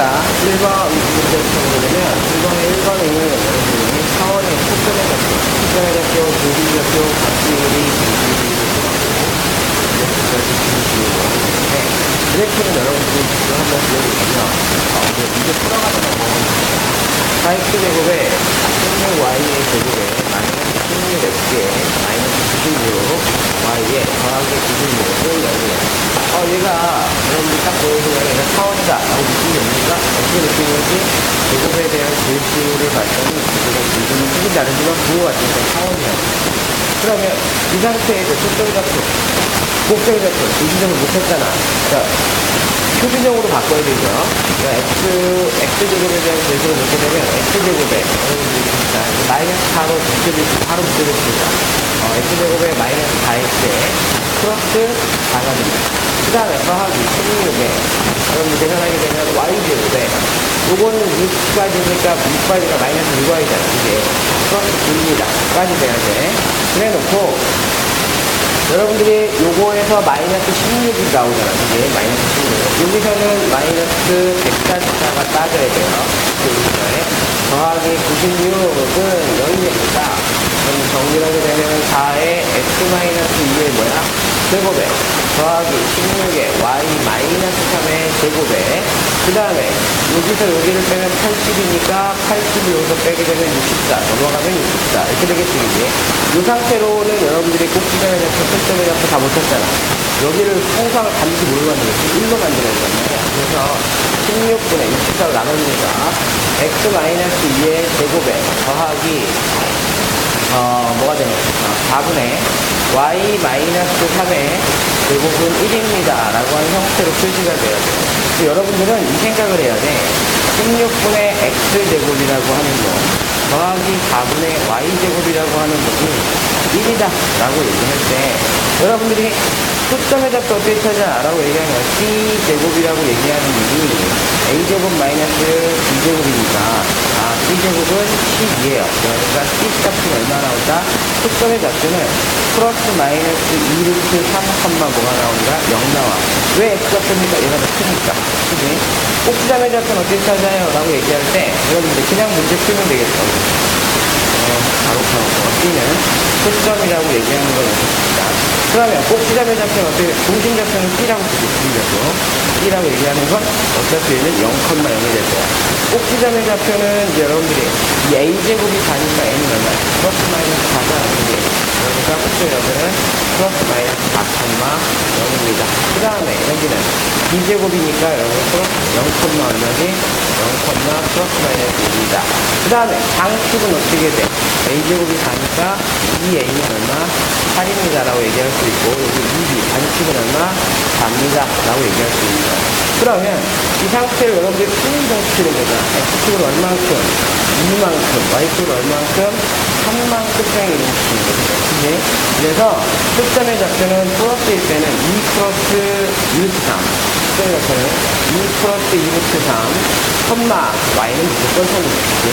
1번 문제부터 보려면 1번의 1번은 여러분이 차원의 초점의 좌표, 초점의 좌표, 조기 좌표, 각지율이 네, 그래프는 여러분들이 지금 한번 그려보시면 어, 이제 풀어가는 방법입니다. 4x 제곱에 16y의 제곱에 마이너스 16x에 마이너스 96 y에 더하기 96을 여기에 어 얘가 여러분들 딱 보여주면 차원이다 라고 느낌이 옵니까? 어떻게 느끼는지 제곱에 대한 제시를 봤더니 제곱 기준은 크긴 다르지만 부호 같으니까 차원이야 그러면 이 상태에서 초점이 잡고 꼭점이 잡고 조지점을 못했잖아 자 표준형으로 바꿔야 되죠. 그러니까 x, x제곱에 대한 제시를 놓게 되면 x제곱에, 여러분들이 진짜 마이너스 4로 묶여줄, 바로 묶여줍니다. 어, x제곱에 마이너스 4x에 플러스 4가 됩니다. 그 다음에 더하기 16에, 여러분들 계산하게 되면 y제곱에, 요거는 6까지니까 6까지가 마이너스 6y잖아. 이게 플러스 2입니다. 까지 돼야 돼. 그래 놓고, 여러분들이 요거에서 마이너스 16이 나오잖아. 이게 마이너스 16. 여기서는 마이너스 144가 따져야 돼요. 여기서에 더하기 96은 여기입니다. 그럼 정리를 하게 되면 4의 x 2의 뭐야? 제곱에 더하기 16의 y 마이너스 3의 제곱에 그 다음에 여기서 여기를 빼면 80이니까 80을 여기서 빼게 되면 64 넘어가면 64 이렇게 되겠지 이제 이 상태로는 여러분들이 꼭지점에 잡고 초점에 잡고 다 못했잖아 여기를 통상을 반드시 뭘로 거지? 1로 만드는 거란 말이야 그래서 16분의 64로 나눠주니까 x 2의 제곱에 더하기 어, 뭐가 되냐. 어, 4분의 y 마이너스 3의 제곱은 1입니다. 라고 하는 형태로 표시가 돼요. 그래서 여러분들은 이 생각을 해야 돼. 16분의 x 제곱이라고 하는 거, 더하기 4분의 y 제곱이라고 하는 것이 1이다. 라고 얘기할 때, 여러분들이 초점에 잡고 어떻게 찾아? 라고 얘기하면 c 제곱이라고 얘기하는 일이 a 제곱 마이너스 b 제곱이니까 아, C 제곱은 10이에요. 그러니까 C 값은 얼마 나오다? 초점의 값은 플러스 마이너스 2 루트 3, 뭐가 나온다? 0 나와. 왜 X 값입니까? 얘가 더 크니까. 그지? 꼭지점의 값은 어떻게 찾아요? 라고 얘기할 때, 여러분들 그냥 문제 풀면 되겠어. 어, 바로 바로 C는 초점이라고 얘기하는 걸 놓습니다. 그러면 꼭지점의 좌표는 어떻게, 중심 쓰죠, 중심 좌표. C라고 얘기하는 건 어차피 얘는 0,0이 될 거야. 꼭지점의 좌표는 이제 여러분들이 이 A제곱이 가니까 N이 얼마야? 플러스 마이너스 4가 이게 그러니까 꼭지점 옆에는 플러스 마이너스 4,0입니다. 그 다음에 여기는 B제곱이니까 여러분 플러스 0, 얼마지? 0, 플러스 마이너스 1이다. 그 다음에 장축은 어떻게 돼? A제곱이 가니까 2A는 얼마? 8입니다. 라고 얘기할 수 있고, 여기 2B, 반축은 얼마? 4입니다. 라고 얘기할 수 거야. 그러면 이 상태를 여러분들이 풀이 정시키는 거죠. X축은 얼만큼? 2만큼. Y축은 얼만큼? 3만큼 평이 이동시키는 거죠. 그지? 그래서 초점의 좌표는 플러스일 때는 2 플러스 2루트 3. 초점의 좌표는 2 플러스 2 루트 3. 컴마 Y는 무조건 성공이지.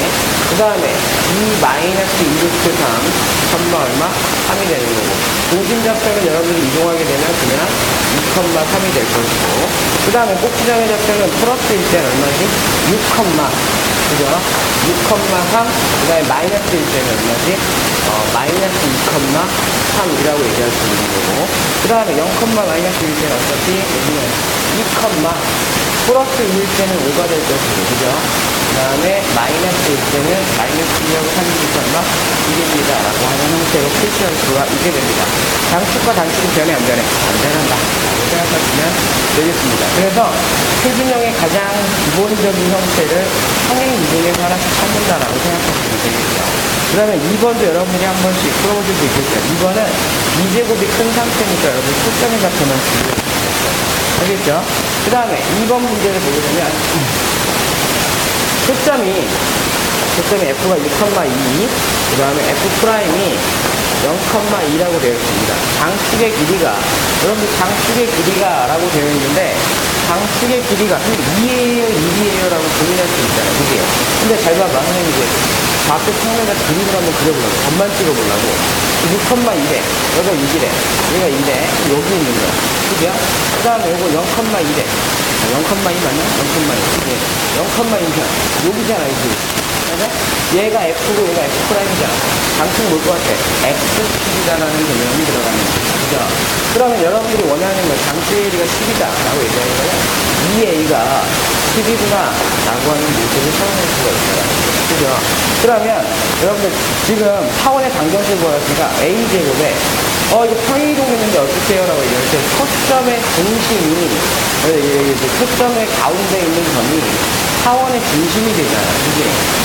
그 다음에 2 마이너스 2 루트 3. 컴마 얼마? 3이 되는 거고. 중심 좌표는 여러분들이 이동하게 되면 그냥 2,3이 될 것이고. 그 다음에 꼭지점의 좌표는 플러스일 때는 얼마지? 6, 그죠? 6,3, 그 다음에 마이너스일 때는 얼마지? 어, 마이너스 2,3이라고 얘기할 수 있는 거고. 그 다음에 0, 마이너스일 때는 어차피 여기는 2, 플러스 1일 때는 5가 될 것이고, 그죠? 그 다음에 마이너스일 때는 마이너스 2하고 3이 얼마? 1입니다. 라고 하는 형태로 표시할 수가 있게 됩니다. 장축과 단축은 변해, 안 변해? 안 변한다. 라고 생각하시면 되겠습니다. 그래서 표준형의 가장 기본적인 형태를 평행 이동에서 하나씩 찾는다라고 생각하시면 되겠죠. 그 다음에 2번도 여러분들이 한 번씩 풀어보실 수 있겠죠. 2번은 2제곱이 큰 상태니까 여러분 초점의 좌표만 주시겠죠. 알겠죠? 그 다음에 2번 문제를 보게 되면 초점이 초점이 f가 6,2, 그 다음에 f 프라임이 0,2라고 되어 있습니다. 장축의 길이가, 여러분들 장축의 길이가 라고 되어 있는데, 장축의 길이가 2예요, 1이에요 라고 고민할 수 있잖아요. 그게. 근데 잘 봐봐, 선생님 이제 좌표 평면에 그림을 한번 그려보려고, 점만 찍어보려고. 6,2래, 여기가 6이래, 얘가 2래, 여기 있는 거야. 그죠? 그 다음에 이거 0,2래. 0,2 맞나? 0,2. 예. 0,2잖아. 여기잖아, 여기. 맞아? 얘가 F고 얘가 F 프라임이잖아. 방식 뭘것 같아? X10이다라는 개념이 들어가는 거죠. 그죠? 그러면 여러분들이 원하는 거 장치의 1이가 10이다 라고 얘기하는 거는 이 A가 10이구나 라고 하는 모습을 사용할 수가 있어요. 그죠? 그러면 여러분들 지금 타원의 방정식을 보였으니까 A제곱에 어 이거 평이동했는데 어떻게 해요? 라고 얘기할 때 초점의 중심이 초점의 가운데 있는 점이 사원의 중심이 되잖아요.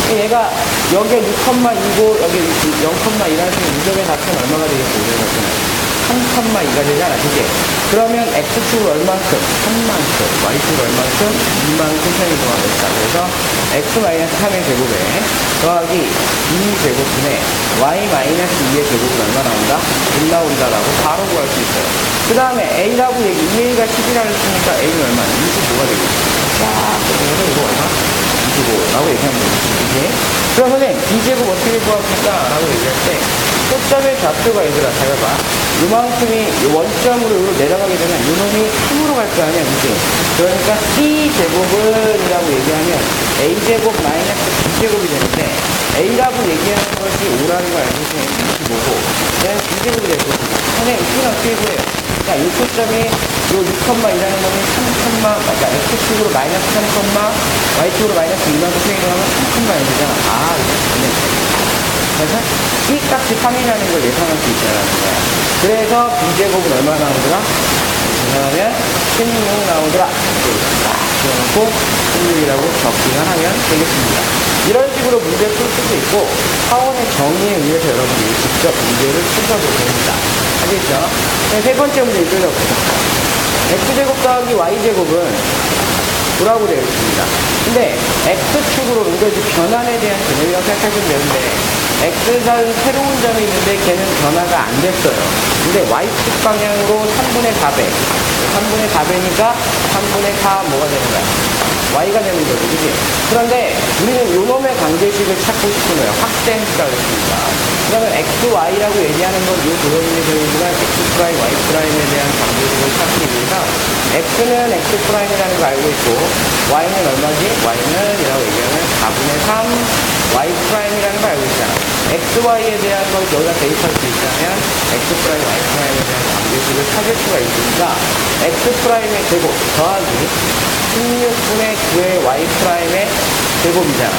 이게 얘가 여기에 6,2고 여기에 0,1 할때 2점의 값은 얼마가 되겠어? 5점이 한 칸만 이간이잖아 그게 그러면 x축을 얼만큼 3만큼 y축을 얼만큼 2만큼 평이 정하고 있다 그래서 x-3의 제곱에 더하기 2 제곱분의 y-2의 제곱은 얼마 나온다? 1 나온다라고 바로 구할 수 있어요 그 다음에 a라고 얘기 2a가 10이라 했으니까 a는 얼마? 25가 되겠죠 와 그러면 이거 얼마? 25라고 얘기하면 되겠죠. 이게. 그럼 선생님, B제곱 어떻게 구할 수 있다? 라고 얘기할 때, 초점의 좌표가 얘들아, 잘 봐봐. 요만큼이 요 원점으로 내려가게 되면 요놈이 3으로 갈 거 아니야, 그지? 그러니까 C제곱은 이라고 얘기하면 A제곱 마이너스 B제곱이 되는데, A라고 얘기하는 것이 5라는 걸 알고 있으면 25고, 얘는 B제곱이 될 선생님, C는 어떻게 구해요? 자, 이 초점이 요 6,2라는 거는 3, 그러니까 X축으로 마이너스 3, Y축으로 마이너스 2만큼 표현하면 3,이 되잖아. 아, 이거 좋네. 그래서 C 값이 3이라는 걸 예상할 수 있다는 거야. 그래서 B제곱은 얼마 나오더라? 계산하면 16 나오더라. 딱 지어놓고 16이라고 적기만 하면 되겠습니다. 이런 식으로 문제 풀 수도 있고 사원의 정의에 의해서 여러분들이 직접 문제를 풀어도 됩니다. 알겠죠? 네, 세 번째 문제 읽어봅시다. X제곱 더하기 Y제곱은 뭐라고 되어 있습니다. 근데 X축으로 이제 변환에 대한 개념이라고 생각하시면 되는데 X선 새로운 점이 있는데 걔는 변화가 안 됐어요. 근데 Y축 방향으로 3분의 4배 3분의 4배니까 3분의 4 뭐가 되는 거야? Y가 되는 거죠. 그지? 그런데 우리는 요놈의 관계식을 찾고 싶은 거예요. 확대해주라 그랬습니다. 그러면 XY라고 얘기하는 건이 도형이 되어있지만 X 프라임, Y 프라임에 대한 관계식을 찾기 위해서 X는 X 프라임이라는 걸 알고 있고 Y는 얼마지? Y는 이라고 얘기하면 4분의 3 Y 프라임이라는 걸 알고 있잖아. XY에 대한 걸 여기다 대입할 수 있다면 X 프라임, Y 프라임에 대한 관계식을 찾을 수가 있으니까 X 프라임의 제곱 더하기 16분의 9의 y 프라임의 제곱이잖아.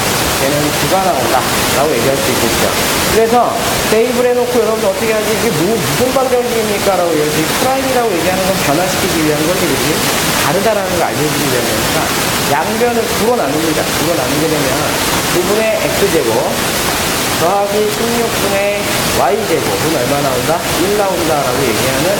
얘는 9가 나온다. 라고 얘기할 수 있겠죠. 그래서 대입을 해놓고 여러분 어떻게 하지? 이게 뭐, 무슨 방정식입니까? 라고 얘기하지. 프라임이라고 얘기하는 건 변화시키기 위한 그지? 다르다라는 걸 알려주기 위한 거니까 양변을 9로 나눕니다. 9로 나누게 되면 9분의 x제곱 더하기 16분의 y제곱은 얼마 나온다? 1 나온다라고 얘기하는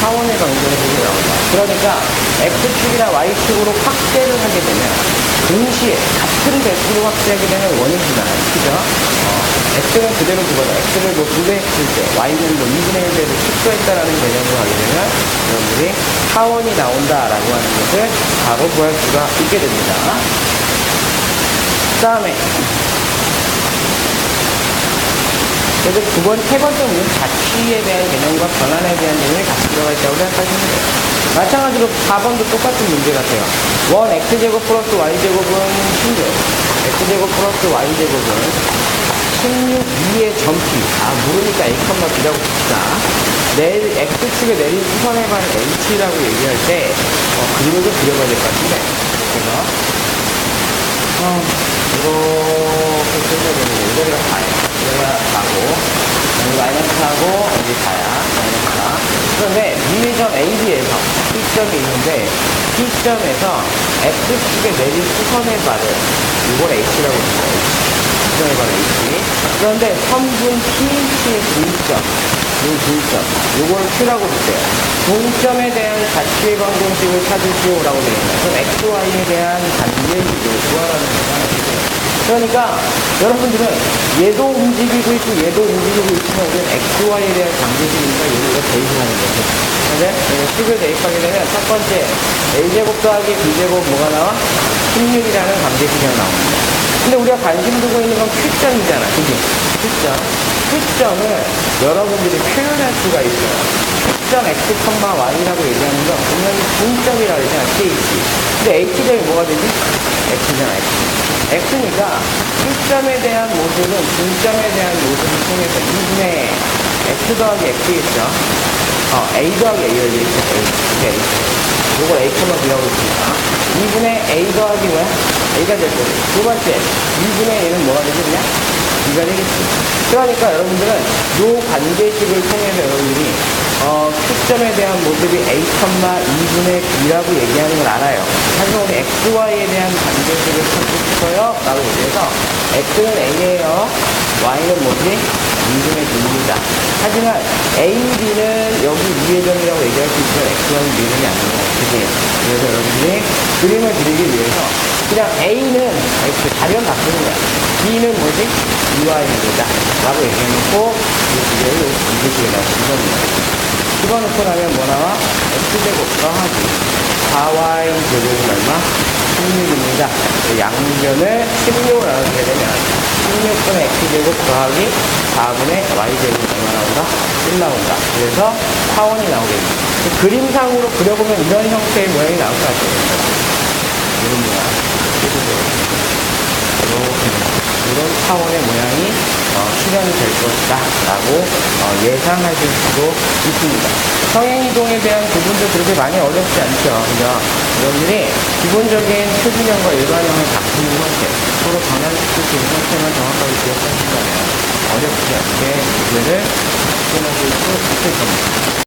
차원의 방정식이 나온다. 그러니까 x축이나 y축으로 확대를 하게 되면 동시에 같은 배수로 확대하게 되면 원인이잖아요. 그죠? 어, x는 그대로 두거나 x를 뭐 2배 했을 때 y는 뭐 2분의 1배로 축소했다라는 개념으로 하게 되면 여러분들이 차원이 나온다라고 하는 것을 바로 구할 수가 있게 됩니다. 그 다음에 그래서 두 번, 세 번째 문제는 자취에 대한 개념과 변환에 대한 개념이 같이 들어가 있다고 생각하시면 돼요. 마찬가지로 4번도 똑같은 문제 같아요. 원 x제곱 플러스 y제곱은 16. x제곱 플러스 y제곱은 16 위의 점피. 아, 모르니까 a, b라고 봅시다. 내, x축에 내린 수선에 관한 h라고 얘기할 때, 어, 그림을 좀 그려봐야 될 것 같은데. 그래서, 어, 이렇게 쓰면 되는 이거가 다예요. 4고, 여기 마이너스 4고, 여기 4야. 마이너스 4. 그런데 미미점 AB에서 P점이 있는데, P점에서 X축에 내린 수선의 발을, 이걸 H라고 합니다. H. 수선의 발 H. 그런데 선분 PH의 V점, 이 V점, 요거를 Q라고 볼게요. 동점에 대한 자취의 방정식을 찾으시오라고 되어 있습니다. 그럼 XY에 대한 관계식을 구하라는 거잖아요. 그러니까 여러분들은 얘도 움직이고 있고 얘도 움직이고 있지만 우리는 XY에 대한 관계식이니까 여기가 대입을 하는 거죠. 근데 식을 대입하게 되면 첫 번째 A제곱 더하기 B제곱 뭐가 나와? 16이라는 관계식이 나옵니다. 근데 우리가 관심 두고 있는 건 Q점이잖아. 그지? Q점. Q점을 여러분들이 표현할 수가 있어요. Q점 X, Y라고 얘기하는 건 분명히 분점이라고 그러잖아. KH. 근데 H점이 뭐가 되지? X잖아, X. X니까 Q점에 대한 모습은 분점에 대한 모습을 통해서 2분의 X 더하기 X겠죠? 어, A 더하기 A를 얘기했죠. A. 이게 A. 요걸 A, B라고 했습니다. 2분의 A 더하기 뭐야? A가 될 거고. 두 번째, 2분의 A는 뭐가 되겠냐? B가 되겠지. 그러니까 여러분들은 요 관계식을 통해서 여러분들이 어, Q점에 대한 모습이 A, 2분의 B라고 얘기하는 걸 알아요. 하지만 우리 XY에 대한 관계식을 찾고 싶어요. 라고 얘기해서 X는 A예요. Y는 뭐지? 2분의 B입니다. 하지만 A, B는 여기 위의 점이라고 얘기할 수 있지만 X와는 미분이 아니고 그지? 그래서 여러분들이 그림을 그리기 위해서 그냥 A는 X, 자리를 바꾸는 거야. B는 뭐지? UI입니다. 라고 얘기해놓고 이 기계를 이기식에다 집어넣어요. 집어넣고 나면 뭐 나와? X제곱 더하기 4Y 제곱은 얼마? 16입니다. 양변을 16으로 나누게 되면 16분의 X제곱 더하기 4분의 Y제곱은 얼마 나온다? 1 나온다. 그래서 파원이 나오게 됩니다. 그 그림상으로 그려보면 이런 형태의 모양이 나올 것 같아요. 이런 모양. 이런 차원의 모양이 어, 실현이 될 것이다 라고 어, 예상하실 수도 있습니다. 성행 이동에 대한 구분도 그렇게 많이 어렵지 않죠. 그죠? 여러분들이 기본적인 표준형과 일반형을 바꾸는 형태, 서로 변환시킬 수 있는 형태만 정확하게 기억하신다면 어렵지 않게 문제를 풀어낼 수 있을 겁니다.